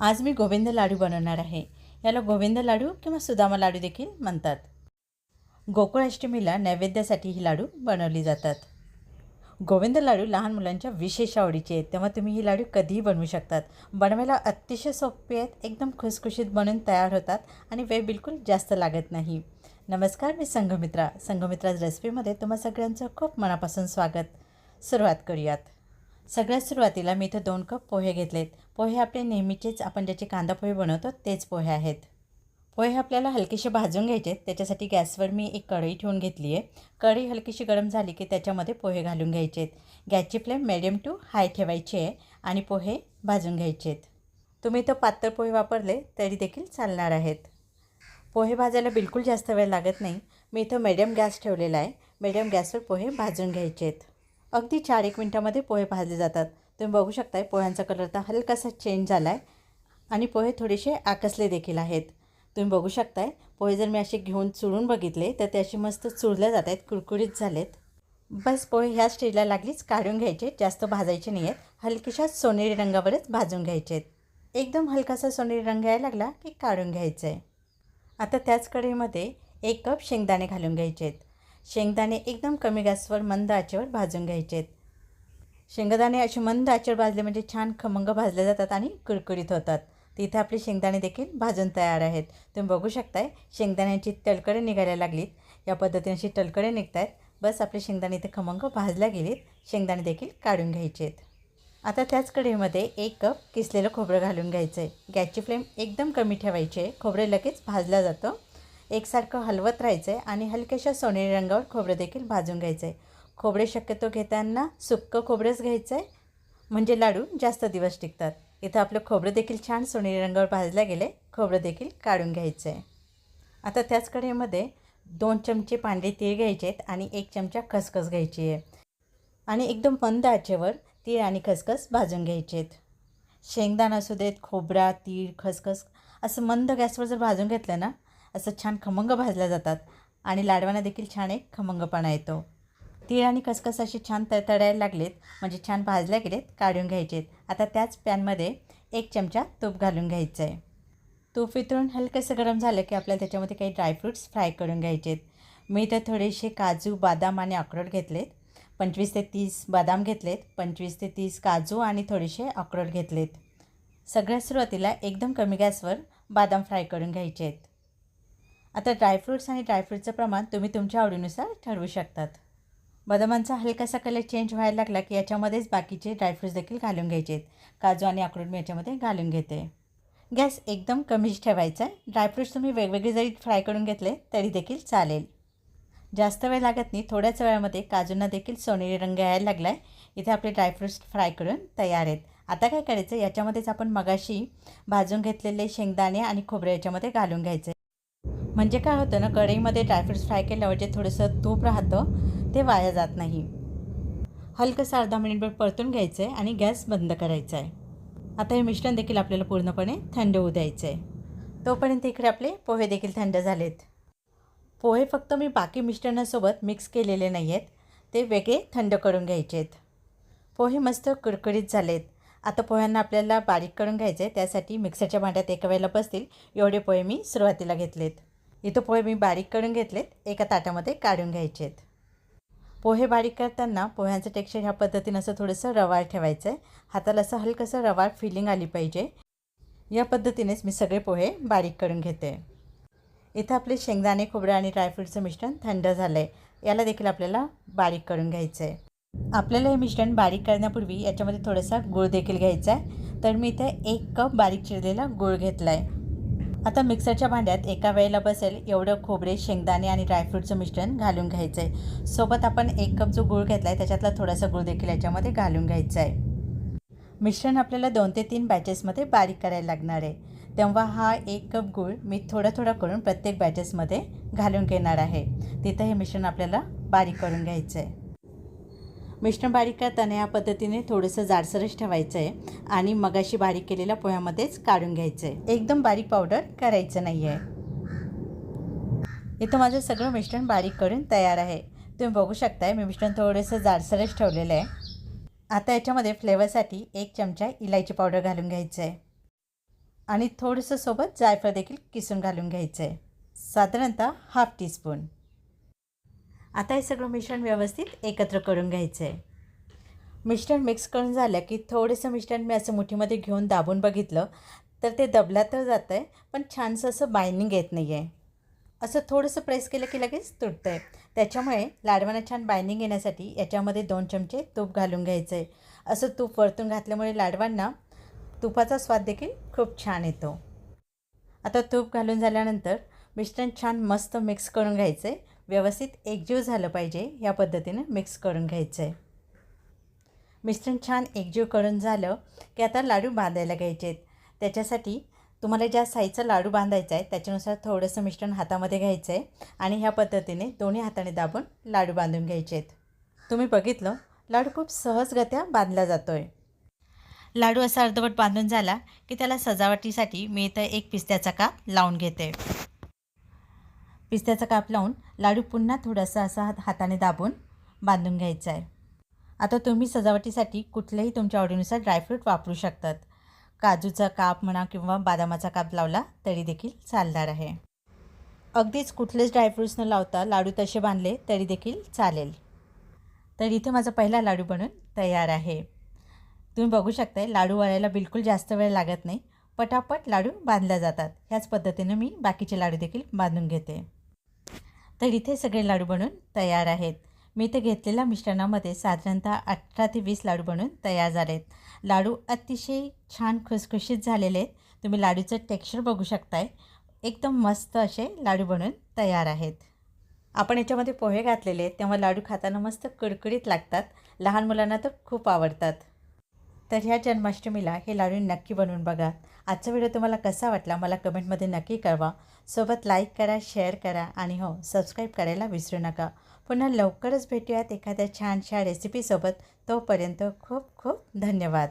आज मी गोविंद लाडू बनवणार आहे. याला गोविंद लाडू किंवा सुदामा लाडू देखील म्हणतात. गोकुळाष्टमीला नैवेद्यासाठी ही लाडू बनवली जातात. गोविंद लाडू लहान मुलांच्या विशेष आवडीचे आहेत तेव्हा तुम्ही ही लाडू कधीही बनवू शकतात. बनवायला अतिशय सोपे आहेत एकदम खुसखुशीत बनून तयार होतात आणि वेळ बिलकुल जास्त लागत नाही. नमस्कार मी संघमित्रा. संघमित्रा रेसिपीमध्ये तुम्हा सगळ्यांचं खूप मनापासून स्वागत. सुरुवात करूयात. सगळ्यात सुरुवातीला मी इथं दोन कप पोहे घेतलेत. पोहे आपले नेहमीचेच आपण ज्याचे कांदा पोहे बनवतो तेच पोहे आहेत. पोहे आपल्याला हलकेसे भाजून घ्यायचे आहेत. त्याच्यासाठी गॅसवर मी एक कढई ठेवून घेतली आहे. कढई हलकीशी गरम झाली की त्याच्यामध्ये पोहे घालून घ्यायचे आहेत. गॅसची फ्लेम मिडियम टू हाय ठेवायची आहे आणि पोहे भाजून घ्यायचे आहेत. तुम्ही तर पातळ पोहे वापरले तरी देखील चालणार आहेत. पोहे भाजायला बिलकुल जास्त वेळ लागत नाही. मी इथं मिडियम गॅस ठेवलेला आहे. मिडियम गॅसवर पोहे भाजून घ्यायचे आहेत. अगदी चार एक मिनटामध्ये पोहे भाजले जातात. तुम्ही बघू शकताय पोह्यांचा कलर तर हलकासा चेंज झाला आहे आणि पोहे थोडेसे आकसले देखील आहेत. तुम्ही बघू शकताय पोहे जर मी असे घेऊन चुरून बघितले तर ते असे मस्त चुळल्या जात आहेत कुरकुरीत झालेत. बस पोहे ह्या स्टेजला लागलीच काढून घ्यायचे जास्त भाजायचे नाही आहेत हलकीशा सोनेरी रंगावरच भाजून घ्यायचे आहेत एकदम हलकासा सोनेरी रंग यायला लागला की काढून घ्यायचं आहे आता त्याच कढईमध्ये एक कप शेंगदाणे घालून घ्यायचे आहेत शेंगदाणे एकदम कमी गॅसवर मंद आचेवर भाजून घ्यायचे आहेत शेंगदाणे असे मंद आचेवर भाजले म्हणजे छान खमंग भाजले जातात आणि कुरकुरीत होतात. तिथे आपले शेंगदाणे देखील भाजून तयार आहेत. तुम्ही बघू शकताय शेंगदाण्याची तळकडे निघायला लागलीत. या पद्धतीने अशी तळकडे निघत आहेत बस आपले शेंगदाणे इथे खमंग भाजल्या गेलीत. शेंगदाणे देखील काढून घ्यायचे आहेत आता त्याच कढईमध्ये एक कप किसलेलं खोबरं घालून घ्यायचं आहे गॅसची फ्लेम एकदम कमी ठेवायची आहे. खोबरं लगेच भाजला जातो. एकसारखं हलवत राहायचं आहे आणि हलक्याशा सोनेरी रंगावर खोबरं देखील भाजून घ्यायचं आहे खोबरे शक्यतो घेताना सुक्कं खोबरंच घ्यायचं आहे म्हणजे लाडू जास्त दिवस टिकतात. इथं आपलं खोबरं देखील छान सोनेरी रंगावर भाजल्या गेले खोबरं देखील काढून घ्यायचं आहे आता त्याच कढईमध्ये दोन चमचे पांढरे तीळ घ्यायचे आहेत आणि एक चमचा खसखस घ्यायची आहे. आणि एकदम मंद आचेवर तीळ आणि खसखस भाजून घ्यायचे आहेत शेंगदाणा असू देत खोबरा तीळ खसखस असं मंद गॅसवर जर भाजून घेतलं ना असं छान खमंग भाजल्या जातात आणि लाडवांना देखील छान एक खमंगपणा येतो. तीळ आणि खसखस असे छान तळतळायला लागलेत म्हणजे छान भाजल्या गेलेत काढून घ्यायचे आहेत आता त्याच पॅनमध्ये एक चमचा तूप घालून घ्यायचं आहे तूप वितळून हलकंसं गरम झालं की आपल्याला त्याच्यामध्ये काही ड्रायफ्रूट्स फ्राय करून घ्यायचे आहेत मी तर थोडेसे काजू बदाम आणि अक्रोड घेतलेत. पंचवीस ते तीस बदाम घेतलेत पंचवीस ते तीस काजू आणि थोडेसे अक्रोड घेतलेत. सगळ्यात सुरुवातीला एकदम कमी गॅसवर बदाम फ्राय करून घ्यायचे आहेत आता ड्रायफ्रूट्स आणि ड्रायफ्रूटचं प्रमाण तुम्ही तुमच्या आवडीनुसार ठरवू शकतात. बदामांचा हलकासा कलर चेंज व्हायला लागला की याच्यामध्येच बाकीचे ड्रायफ्रूट्स देखील घालून घ्यायचे. आहेत काजू आणि अक्रोड मी याच्यामध्ये घालून घेते. गॅस एकदम कमीच ठेवायचा आहे. ड्रायफ्रूट्स तुम्ही वेगवेगळे जरी फ्राय करून घेतले तरी देखील चालेल. जास्त वेळ लागत नाही. थोड्याच वेळामध्ये काजूंना देखील सोनेरी रंग यायला लागला आहे इथे आपले ड्रायफ्रूट्स फ्राय करून तयार आहेत. आता काय करायचं? याच्यामध्येच आपण मगाशी भाजून घेतलेले शेंगदाणे आणि खोबरे याच्यामध्ये घालून घ्यायचे. म्हणजे काय होतं ना कढईमध्ये ड्रायफ्रूट्स फ्राय केल्यावर जे थोडंसं तूप राहतं ते वाया जात नाही. हलकंसं अर्धा मिनिटभर परतून घ्यायचं आहे आणि गॅस बंद करायचा आहे आता हे मिश्रण देखील आपल्याला पूर्णपणे थंड होऊ द्यायचं आहे तोपर्यंत इकडे आपले पोहे देखील थंड झालेत. पोहे फक्त मी बाकी मिश्रणासोबत मिक्स केलेले नाही आहेत ते वेगळे थंड करून घ्यायचे आहेत पोहे मस्त कुरकुरीत झालेत. आता पोह्यांना आपल्याला बारीक करून घ्यायचे आहे त्यासाठी मिक्सरच्या भांड्यात एका वेळेला बसतील एवढे पोहे मी सुरुवातीला घेतलेत. इथं पोहे मी बारीक करून घेतलेत एका ताटामध्ये काढून घ्यायचे आहेत पोहे बारीक करताना पोह्यांचं टेक्स्चर ह्या पद्धतीनं असं थोडंसं रवाळ ठेवायचं आहे हाताला असं हलकंसं रवाळ फिलिंग आली पाहिजे. या पद्धतीनेच मी सगळे पोहे बारीक करून घेते. इथं आपले शेंगदाणे खोबरं आणि ड्रायफ्रूटचं मिश्रण थंड झालं आहे याला देखील आपल्याला बारीक करून घ्यायचं आहे आपल्याला हे मिश्रण बारीक करण्यापूर्वी याच्यामध्ये थोडासा गूळ देखील घ्यायचा आहे तर मी इथे एक कप बारीक चिरलेला गूळ घेतला आहे आता मिक्सरच्या भांड्यात एका वेळेला बसेल एवढं खोबरे शेंगदाणे आणि ड्रायफ्रूटचं मिश्रण घालून घ्यायचं आहे सोबत आपण एक कप जो गूळ घेतला आहे त्याच्यातला थोडासा गूळ देखील याच्यामध्ये घालून घ्यायचा आहे मिश्रण आपल्याला दोन ते तीन बॅचेसमध्ये बारीक करायला लागणार आहे. तेव्हा हा एक कप गूळ मी थोडा थोडा करून प्रत्येक बॅचेसमध्ये घालून घेणार आहे. तिथं हे मिश्रण आपल्याला बारीक करून घ्यायचं आहे मिश्रण बारीक करताना या पद्धतीने थोडंसं जाडसरच ठेवायचं आहे आणि मगाशी बारीक केलेल्या पोह्यामध्येच काढून घ्यायचं आहे एकदम बारीक पावडर करायचं नाही आहे इथं माझं सगळं मिश्रण बारीक करून तयार आहे. तुम्ही बघू शकताय मी मिश्रण थोडंसं जाडसरच ठेवलेलं आहे. आता याच्यामध्ये फ्लेवरसाठी एक चमचा इलायची पावडर घालून घ्यायचं आहे आणि थोडंसं सोबत जायफळ देखील किसून घालून घ्यायचं आहे साधारणतः हाफ टीस्पून आता हे सगळं मिश्रण व्यवस्थित एकत्र करून घ्यायचं आहे मिश्रण मिक्स करून झालं की थोडंसं मिश्रण मी असं मुठीमध्ये घेऊन दाबून बघितलं तर ते दबला तर जातं आहे पण छानसं असं बाइंडिंग येत नाही आहे असं थोडंसं प्रेस केलं की लगेच तुटतं आहे त्याच्यामुळे लाडवांना छान बाइंडिंग येण्यासाठी याच्यामध्ये दोन चमचे तूप घालून घ्यायचं आहे असं तूप वरतून घातल्यामुळे लाडवांना तुपाचा स्वाद देखील खूप छान येतो. आता तूप घालून झाल्यानंतर मिश्रण छान मस्त मिक्स करून घ्यायचं आहे व्यवस्थित एकजीव झालं पाहिजे या पद्धतीने मिक्स करून घ्यायचं आहे मिश्रण छान एकजीव करून झालं की आता लाडू बांधायला घ्यायचे आहेत त्याच्यासाठी तुम्हाला ज्या साईजचा लाडू बांधायचा आहे त्याच्यानुसार थोडंसं मिश्रण हातामध्ये घ्यायचं आहे आणि ह्या पद्धतीने दोन्ही हाताने दाबून लाडू बांधून घ्यायचे आहेत तुम्ही बघितलं लाडू खूप सहजगत्या बांधला जातो आहे लाडू असा अर्धवट बांधून झाला की त्याला सजावटीसाठी मी इथं एक पिस्त्याचा काप लावून घेते. पिस्त्याचा काप लावून लाडू पुन्हा थोडासा असा हाताने दाबून बांधून घ्यायचा आहे. आता तुम्ही सजावटीसाठी कुठल्याही तुमच्या आवडीनुसार ड्रायफ्रूट वापरू शकतात. काजूचा काप म्हणा किंवा बदामाचा काप लावला तरी देखील चालणार आहे. अगदीच कुठलेच ड्रायफ्रूट्स न लावता लाडू तसे बांधले तरी देखील चालेल. तर इथे माझा पहिला लाडू बनून तयार आहे. तुम्ही बघू शकताय लाडू वळायला बिलकुल जास्त वेळ लागत नाही. पटापट लाडू बांधल्या जातात. ह्याच पद्धतीनं मी बाकीचे लाडू देखील बांधून घेते. तर इथे सगळे लाडू बनून तयार आहेत. मी इथे घेतलेल्या मिश्रणामध्ये साधारणतः अठरा ते वीस लाडू बनून तयार झाले आहेत लाडू अतिशय छान खुसखुशीत झालेले आहेत. तुम्ही लाडूचं टेक्स्चर बघू शकताय. एकदम मस्त असे लाडू बनून तयार आहेत. आपण याच्यामध्ये पोहे घातलेले आहेत. तेव्हा लाडू खाताना मस्त कडकडीत लागतात. लहान मुलांना तर खूप आवडतात. तर ह्या जन्माष्टमीला हे लाडू नक्की बनवून बघा. आजचा व्हिडिओ तुम्हाला कसा वाटला मला कमेंटमध्ये नक्की कळवा. सोबत लाईक करा शेअर करा आणि हो सबस्क्राईब करायला विसरू नका. पुन्हा लवकरच भेटूयात एखाद्या छानशा रेसिपीसोबत तोपर्यंत खूप खूप धन्यवाद.